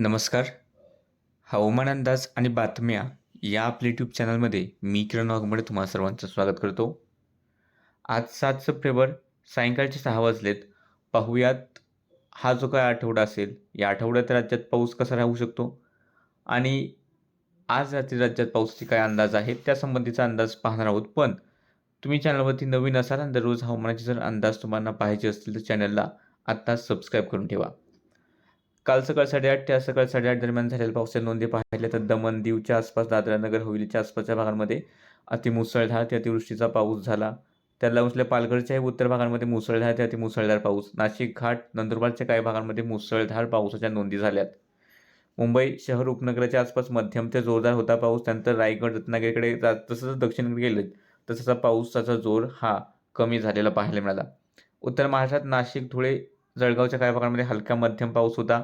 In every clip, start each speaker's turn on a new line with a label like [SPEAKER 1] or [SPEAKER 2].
[SPEAKER 1] नमस्कार. हवामान अंदाज आणि बातम्या या आपल्या यूट्यूब चॅनलमध्ये मी किरण वाघमडे तुम्हाला सर्वांचं स्वागत करतो. आज सात सप्टेंबर सायंकाळचे सहा वाजलेत. पाहूयात हा जो काय आठवडा असेल या आठवड्यात राज्यात पाऊस कसा राहू शकतो? आणि आज रात्री राज्यात पाऊसचे काय अंदाज आहे त्यासंबंधीचा अंदाज पाहणार आहोत. पण तुम्ही चॅनलवरती नवीन असाल आणि दररोज हवामानाचे जर अंदाज तुम्हाला पाहायचे असतील तर चॅनलला आत्ताच सबस्क्राईब करून ठेवा. काल सकाळ साडेआठ ते आज सकाळ साडेआठ दरम्यान झालेल्या पावसाच्या नोंदी पाहिल्या तर दमण दीवच्या आसपास दादरा नगर हवेलीच्या आसपासच्या भागांमध्ये अतिमुसळधार ते अतिवृष्टीचा पाऊस झाला. त्याला उचल्या पालघरच्याही उत्तर भागांमध्ये मुसळधार ते अतिमुसळधार पाऊस. नाशिक घाट नंदुरबारच्या काही भागांमध्ये मुसळधार पावसाच्या नोंदी झाल्यात. मुंबई शहर उपनगराच्या आसपास मध्यम ते जोरदार होता पाऊस. त्यानंतर रायगड रत्नागिरीकडे जा- दक्षिणकडे दक्षिणेकडे गेले तसंचा पाऊसाचा जोर हा कमी झालेला पाहायला मिळाला. उत्तर महाराष्ट्रात नाशिक धुळे जळगावच्या काही भागांमध्ये हलका मध्यम पाऊस होता.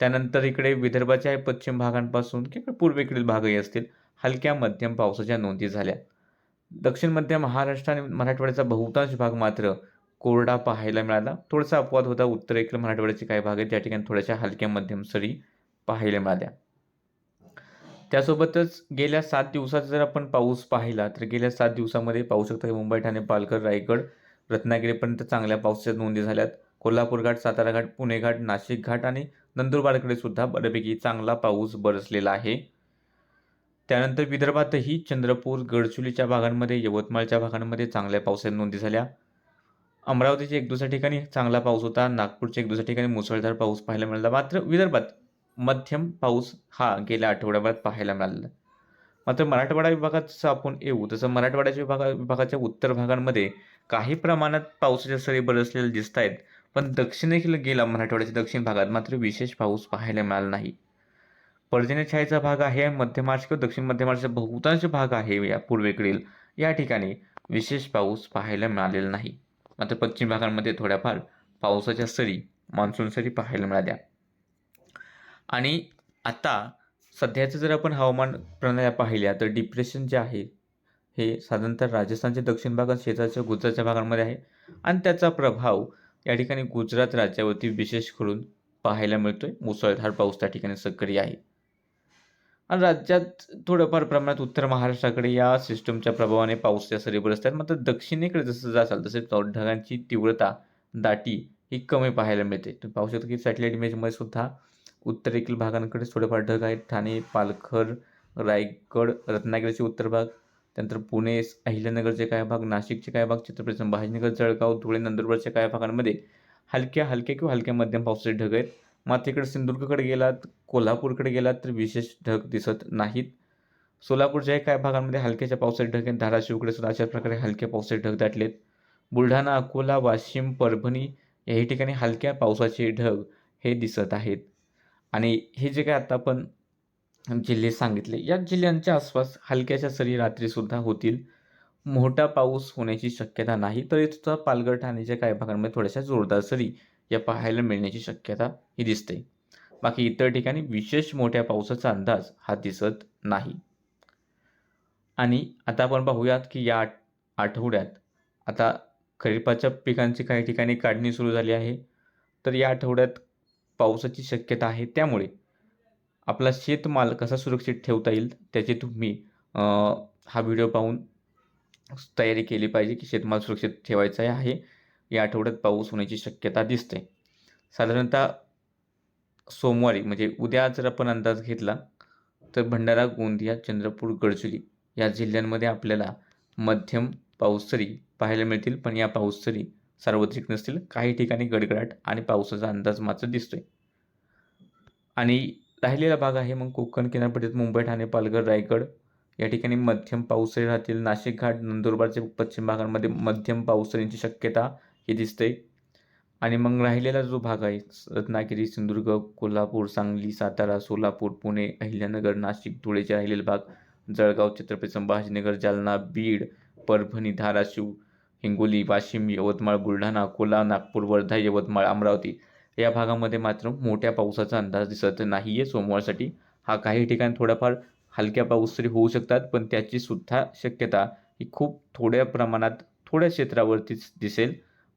[SPEAKER 1] त्यानंतर इकडे विदर्भाच्या पश्चिम भागांपासून किंवा पूर्वेकडील भागही असतील हलक्या मध्यम पावसाच्या नोंदी झाल्या. दक्षिण मध्य महाराष्ट्र आणि मराठवाड्याचा बहुतांश भाग मात्र कोरडा पाहायला मिळाला. थोडासा अपवाद होता. उत्तरेकडील मराठवाड्याचे काही भाग आहेत त्या ठिकाणी थोड्याशा हलक्या मध्यम सरी पाहायला मिळाल्या. त्यासोबतच गेल्या सात दिवसात जर आपण पाऊस पाहिला तर गेल्या सात दिवसामध्ये पाहू शकता की मुंबई ठाणे पालघर रायगड रत्नागिरीपर्यंत चांगल्या पावसाच्या नोंदी झाल्यात. कोल्हापूर घाट सातारा घाट पुणे घाट नाशिक घाट आणि नंदुरबारकडे सुद्धा बऱ्यापैकी चांगला पाऊस बरसलेला आहे. त्यानंतर विदर्भातही चंद्रपूर गडचुलीच्या भागांमध्ये यवतमाळच्या भागांमध्ये चांगल्या पावसाच्या नोंदी झाल्या. अमरावतीच्या एक दुसऱ्या ठिकाणी चांगला पाऊस होता. नागपूरच्या एक दुसऱ्या ठिकाणी मुसळधार पाऊस पाहायला मिळाला. मात्र विदर्भात मध्यम पाऊस हा गेल्या आठवड्याभरात पाहायला मिळाला. मात्र मराठवाडा विभागात जसं आपण येऊ तसं मराठवाड्याच्या विभागा विभागाच्या उत्तर भागांमध्ये काही प्रमाणात पावसाच्या सरी बरसलेल्या दिसत आहेत पण दक्षिणेकडे गेला मराठवाड्याच्या दक्षिण भागात. मात्र विशेष पाऊस पाहायला मिळाला नाही. पर्जन्यछायेचा भाग आहे मध्य महाराष्ट्र किंवा दक्षिण मध्य महाराष्ट्राचा बहुतांश भाग आहे या पूर्वेकडील. या ठिकाणी विशेष पाऊस पाहायला मिळालेला नाही. मात्र पश्चिम भागांमध्ये थोड्याफार पावसाच्या सरी मान्सून सरी पाहायला मिळाल्या. आणि आता सध्याचं जर आपण हवामान प्रणाल्या पाहिल्या तर डिप्रेशन जे आहे हे साधारणतः राजस्थानच्या दक्षिण भागात शेजारच्या गुजरातच्या भागांमध्ये आहे. आणि त्याचा प्रभाव या ठिकाणी गुजरात राज्यावरती विशेष करून पाहायला मिळतोय. मुसळधार पाऊस त्या ठिकाणी सक्रिय आहे. आणि राज्यात थोडंफार प्रमाणात उत्तर महाराष्ट्राकडे या सिस्टमच्या प्रभावाने पाऊसच्या सरी बरसतात मात्र दक्षिणेकडे जसं जासाल तसे ढगांची तीव्रता दाटी ही कमी पाहायला मिळते. तुम्ही पाहू शकता की सॅटेलाईट इमेजमध्ये सुद्धा उत्तरेकडील भागांकडे थोडेफार ढग आहेत. ठाणे पालघर रायगड रत्नागिरीचे उत्तर भाग त्यानंतर पुणे अहिल्यानगरचे काही भाग नाशिकचे काही भाग छत्रपती संभाजीनगर जळगाव धुळे नंदुरबारच्या काही भागांमध्ये हलक्या हलक्या किंवा हलक्या मध्यम पावसाचे ढग आहेत. मात्र इकडे सिंधुदुर्गकडे गेलात कोल्हापूरकडे गेलात तर विशेष ढग दिसत नाहीत. सोलापूरच्या काही भागांमध्ये हलक्याच्या पावसाचे ढग आहेत. धाराशिवकडे सुद्धा अशा प्रकारे हलक्या पावसाचे ढग दाटलेत. बुलढाणा अकोला वाशिम परभणी याही ठिकाणी हलक्या पावसाचे ढग हे दिसत आहेत. आणि हे जे काय आता आपण जिल्हे सांगितले. या जिल्ह्यांच्या आसपास हलक्याच्या सरी रात्रीसुद्धा होतील. मोठा पाऊस होण्याची शक्यता नाही तरी सुद्धा पालघर ठाण्याच्या काही भागांमध्ये थोड्याशा जोरदार सरी या पाहायला मिळण्याची शक्यता ही दिसते. बाकी इतर ठिकाणी विशेष मोठ्या पावसाचा अंदाज हा दिसत नाही. आणि आता आपण पाहूयात की या आठवड्यात आता खरीपाच्या पिकांची काही ठिकाणी काढणी सुरू झाली आहे. तर या आठवड्यात पावसाची शक्यता आहे. त्यामुळे आपला शेतमाल कसा सुरक्षित ठेवता येईल त्याची तुम्ही हा व्हिडिओ पाहून तयारी केली पाहिजे की शेतमाल सुरक्षित ठेवायचा आहे. या आठवड्यात पाऊस होण्याची शक्यता दिसते. साधारणतः सोमवारी म्हणजे उद्या जर आपण अंदाज घेतला तर भंडारा गोंदिया चंद्रपूर गडचिरोली या जिल्ह्यांमध्ये आपल्याला मध्यम पाऊससरी पाहायला मिळतील. पण या पाऊससरी सार्वत्रिक नसतील. काही ठिकाणी गडगडाट आणि पावसाचा अंदाज मात्र दिसतोय. आणि राहिलेला भाग आहे मग कोकण किनारपट्टीत मुंबई ठाणे पालघर रायगड. या ठिकाणी मध्यम पावसरी राहतील. नाशिक घाट नंदुरबारच्या पश्चिम भागांमध्ये मध्यम पावसरींची शक्यता ही दिसते. आणि मग राहिलेला जो भाग आहे रत्नागिरी सिंधुदुर्ग कोल्हापूर सांगली सातारा सोलापूर पुणे अहिल्यानगर नाशिक धुळेचे राहिलेले भाग जळगाव छत्रपती संभाजीनगर जालना बीड परभणी धाराशिव हिंगोली वाशिम यवतमाळ बुलढाणा अकोला नागपूर वर्धा यवतमाळ अमरावती या भागामध्ये मात्र मोठ्या पावसाचा अंदाज दिसत नाही आहे सोमवारसाठी हा काही ठिकाणी थोडाफार हलक्या पाऊस तरी होऊ शकतात पण त्याची सुद्धा शक्यता ही खूप थोड्या प्रमाणात थोड्या क्षेत्रावरतीच दिसेल.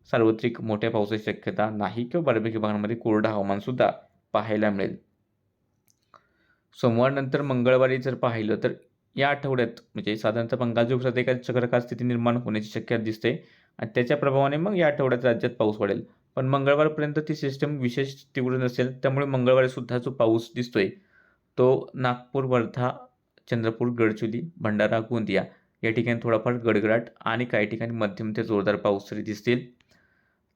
[SPEAKER 1] सार्वत्रिक मोठ्या पावसाची शक्यता नाही किंवा बऱ्यापैकी भागांमध्ये कोरडं हवामानसुद्धा पाहायला मिळेल. सोमवारनंतर मंगळवारी जर पाहिलं तर या आठवड्यात म्हणजे साधारणतः बंगालच्या उपसागरात एखादी चक्रकार स्थिती निर्माण होण्याची शक्यता दिसते आणि त्याच्या प्रभावाने मग या आठवड्यात राज्यात पाऊस पडेल. पण मंगळवारपर्यंत ती सिस्टम विशेष तीव्र नसेल त्यामुळे मंगळवारी सुद्धा जो पाऊस दिसतोय तो नागपूर वर्धा चंद्रपूर गडचुली भंडारा गोंदिया या ठिकाणी थोडाफार गडगडाट आणि काही ठिकाणी मध्यम ते जोरदार पाऊस तरी दिसतील.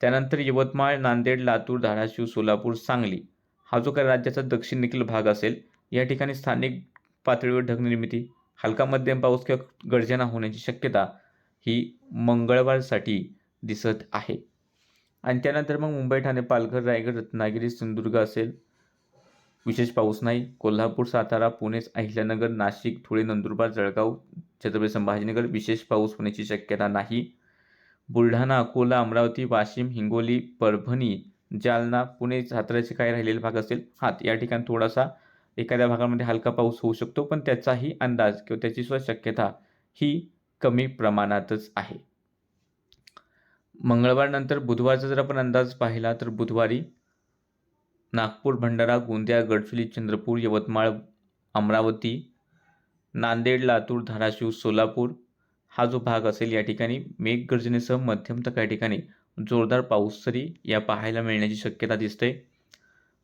[SPEAKER 1] त्यानंतर यवतमाळ नांदेड लातूर धाराशिव सोलापूर सांगली हा जो काही राज्याचा दक्षिण देखील भाग असेल या ठिकाणी स्थानिक पातळीवर ढगनिर्मिती हलका मध्यम पाऊस किंवा गर्जना होण्याची शक्यता ही मंगळवारसाठी दिसत आहे. आणि त्यानंतर मग मुंबई ठाणे पालघर रायगड रत्नागिरी सिंधुदुर्ग असेल. विशेष पाऊस नाही. कोल्हापूर सातारा पुणे अहिल्यानगर नाशिक धुळे नंदुरबार जळगाव छत्रपती संभाजीनगर विशेष पाऊस होण्याची शक्यता नाही. बुलढाणा अकोला अमरावती वाशिम हिंगोली परभणी जालना पुणे सातऱ्याचे काही राहिलेले भाग असेल. हा या ठिकाणी थोडासा एखाद्या भागामध्ये हलका पाऊस होऊ शकतो पण त्याचाही अंदाज किंवा त्याची सुद्धा शक्यता ही कमी प्रमाणातच आहे. मंगळवारनंतर बुधवारचा जर आपण अंदाज पाहिला तर बुधवारी नागपूर भंडारा गोंदिया गडचिरोली चंद्रपूर यवतमाळ अमरावती नांदेड लातूर धाराशिव सोलापूर हा जो भाग असेल या ठिकाणी मेघगर्जनेसह मध्यम तर काही ठिकाणी जोरदार पाऊस तरी या पाहायला मिळण्याची शक्यता दिसते.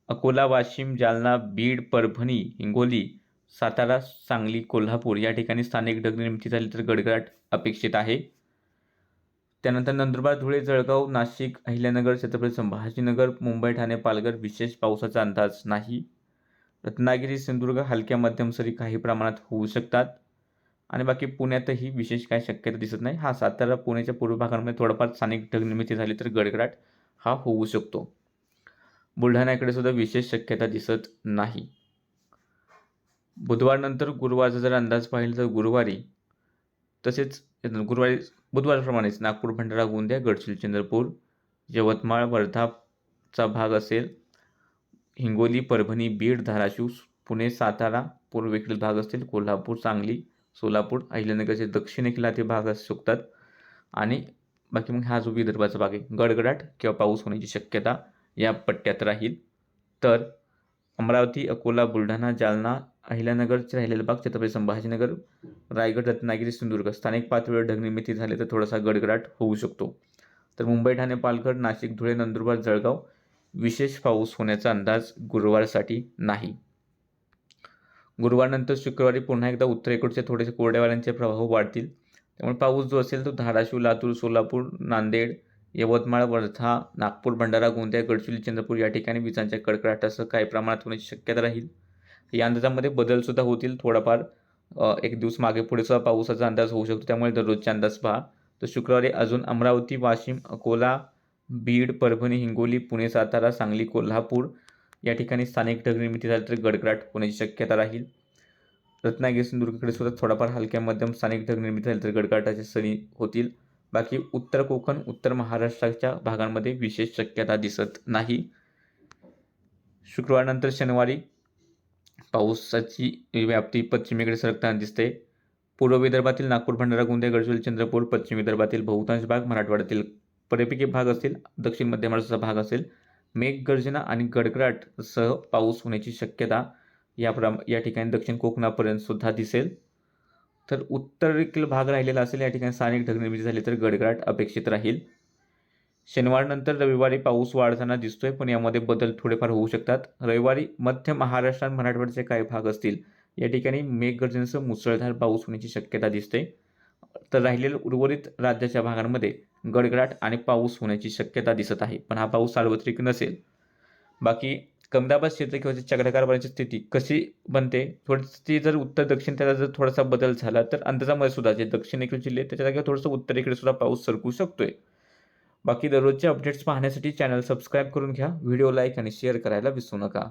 [SPEAKER 1] अकोला वाशिम जालना बीड परभणी हिंगोली सातारा सांगली कोल्हापूर या ठिकाणी स्थानिक ढगनिर्मिती झाली तर गडगडाट अपेक्षित आहे. त्यानंतर नंदुरबार धुळे जळगाव नाशिक अहिल्यानगर छत्रपती संभाजीनगर मुंबई ठाणे पालघर विशेष पावसाचा अंदाज नाही. रत्नागिरी सिंधुदुर्ग हलक्या मध्यम सरी काही प्रमाणात होऊ शकतात. आणि बाकी पुण्यातही विशेष काय शक्यता दिसत नाही. हा सातारा पुण्याच्या पूर्व भागांमध्ये थोडंफार स्थानिक ढगनिर्मिती झाली तर गडगडाट हा होऊ शकतो. बुलढाण्याकडे सुद्धा विशेष शक्यता दिसत नाही. बुधवारनंतर गुरुवारचा जर अंदाज पाहिला तर गुरुवारी तसेच गुरुवारी बुधवारप्रमाणेच नागपूर भंडारा गोंदिया गडचिरोली चंद्रपूर यवतमाळ वर्धाचा भाग असेल. हिंगोली परभणी बीड धाराशिव पुणे सातारा पूर्वेकडील भाग असतील. कोल्हापूर सांगली सोलापूर अहिल्यानगरचे दक्षिणेकडला ते भाग असू शकतात. आणि बाकी मग हा जो विदर्भाचा भाग आहे. गडगडाट किंवा पाऊस होण्याची शक्यता या पट्ट्यात राहील. तर अमरावती अकोला बुलढाणा जालना अहिल्यानगरचे राहिलेले भाग छत्रपती संभाजीनगर रायगड रत्नागिरी सिंधुदुर्ग. स्थानिक पातळीवर ढगनिर्मिती झाले तर थोडासा गडगडाट होऊ शकतो. तर मुंबई ठाणे पालघर नाशिक धुळे नंदुरबार जळगाव विशेष पाऊस होण्याचा अंदाज गुरुवारसाठी नाही. गुरुवारनंतर शुक्रवारी पुन्हा एकदा उत्तरेकडचे थोडेसे कोरड्यावाऱ्यांचे प्रभाव वाढतील. त्यामुळे पाऊस जो असेल तो धाराशिव लातूर सोलापूर नांदेड यवतमाळ वर्धा नागपूर भंडारा गोंदिया गडचिरोली चंद्रपूर या ठिकाणी विजांच्या कडकडाटासह काही प्रमाणात होण्याची शक्यता राहील. या अंदाजामध्ये बदलसुद्धा होतील. थोडाफार एक दिवस मागे पुढे सुद्धा पावसाचा अंदाज होऊ शकतो. त्यामुळे दररोजचे अंदाज पहा. तर शुक्रवारी अजून अमरावती वाशिम अकोला बीड परभणी हिंगोली पुणे सातारा सांगली कोल्हापूर या ठिकाणी स्थानिक ढगनिर्मिती झाली तर गडगडाट होण्याची शक्यता राहील. रत्नागिरी सिंधुदुर्गकडे सुद्धा थोडाफार हलक्या मध्यम स्थानिक ढगनिर्मिती झाली तर गडगडाटाचे सरी होतील. बाकी उत्तर कोकण उत्तर महाराष्ट्राच्या भागांमध्ये विशेष शक्यता दिसत नाही. शुक्रवारनंतर शनिवारी पावसाची व्याप्ती पश्चिमेकडे सरकताना दिसते. पूर्व विदर्भातील नागपूर भंडारा गोंदिया गडचिरोली चंद्रपूर पश्चिम विदर्भातील बहुतांश भाग मराठवाड्यातील बरेपैकी भाग असतील दक्षिण मध्य महाराष्ट्राचा भाग असेल. मेघगर्जना आणि गडगडाटसह पाऊस होण्याची शक्यता या प्र या ठिकाणी दक्षिण कोकणापर्यंत सुद्धा दिसेल. तर उत्तरेकडील भाग राहिलेला असेल या ठिकाणी स्थानिक ढगनिर्मिती झाली तर गडगडाट अपेक्षित राहील. शनिवारनंतर रविवारी पाऊस वाढताना दिसतोय पण यामध्ये बदल थोडेफार होऊ शकतात. रविवारी मध्य महाराष्ट्र आणि मराठवाड्याचे काही भाग असतील. या ठिकाणी मेघगर्जनेसह मुसळधार पाऊस होण्याची शक्यता दिसते. तर राहिलेल्या उर्वरित राज्याच्या भागांमध्ये गडगडाट आणि पाऊस होण्याची शक्यता दिसत आहे पण हा पाऊस सार्वत्रिक नसेल. बाकी कमदाबाद क्षेत्र किंवा चक्राकार स्थिती कशी बनते? थोडी जर उत्तर दक्षिण त्याला जर थोडासा बदल झाला तर अंदाजामध्ये सुद्धा जे दक्षिणेकडील जिल्हे त्याच्या जागेवर थोडंसं उत्तरेकडे सुद्धा पाऊस सरकू शकतोय. बाकी दररोजचे अपडेट्स पाहण्यासाठी चॅनल सबस्क्राईब करून घ्या. व्हिडिओ लाईक आणि शेअर करायला विसरू नका.